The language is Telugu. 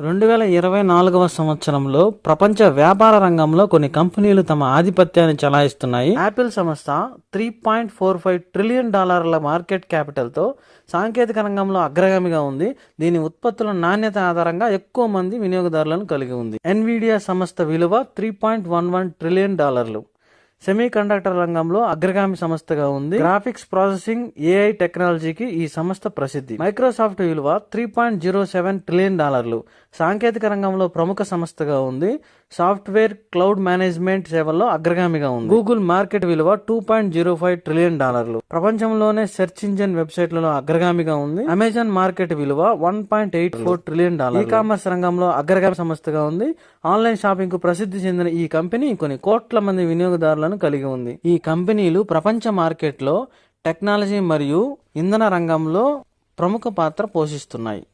రెండు వేల ఇరవై నాలుగవ సంవత్సరంలో ప్రపంచ వ్యాపార రంగంలో కొన్ని కంపెనీలు తమ ఆధిపత్యాన్ని చలాయిస్తున్నాయి. యాపిల్ సంస్థ three point four five trillion డాలర్ల మార్కెట్ క్యాపిటల్తో సాంకేతిక రంగంలో అగ్రగామిగా ఉంది. దీని ఉత్పత్తుల నాణ్యత ఆధారంగా ఎక్కువ మంది వినియోగదారులను కలిగి ఉంది. ఎన్విడియా సంస్థ విలువ three point one one trillion డాలర్లు. సెమీ కండక్టర్ రంగంలో అగ్రగామి సంస్థగా ఉంది. గ్రాఫిక్స్ ప్రాసెసింగ్ ఏఐ టెక్నాలజీకి ఈ సంస్థ ప్రసిద్ధి. మైక్రోసాఫ్ట్ విలువ three point zero seven trillion డాలర్లు. సాంకేతిక రంగంలో ప్రముఖ సంస్థగా ఉంది. సాఫ్ట్వేర్ క్లౌడ్ మేనేజ్మెంట్ సేవల్లో అగ్రగామిగా ఉంది. గూగుల్ మార్కెట్ విలువ two point zero five trillion డాలర్లు. ప్రపంచంలోనే సెర్చ్ ఇంజిన్ వెబ్సైట్లలో అగ్రగామిగా ఉంది. అమెజాన్ మార్కెట్ విలువ one point eight four trillion dollar e commerce రంగంలో అగ్రగామి సంస్థగా ఉంది. ఆన్లైన్ షాపింగ్కు ప్రసిద్ధి చెందిన ఈ కంపెనీ కొన్ని కోట్ల మంది వినియోగదారులను కలిగి ఉంది. ఈ కంపెనీలు ప్రపంచ మార్కెట్లో టెక్నాలజీ మరియు ఇంధన రంగంలో ప్రముఖ పాత్ర పోషిస్తున్నాయి.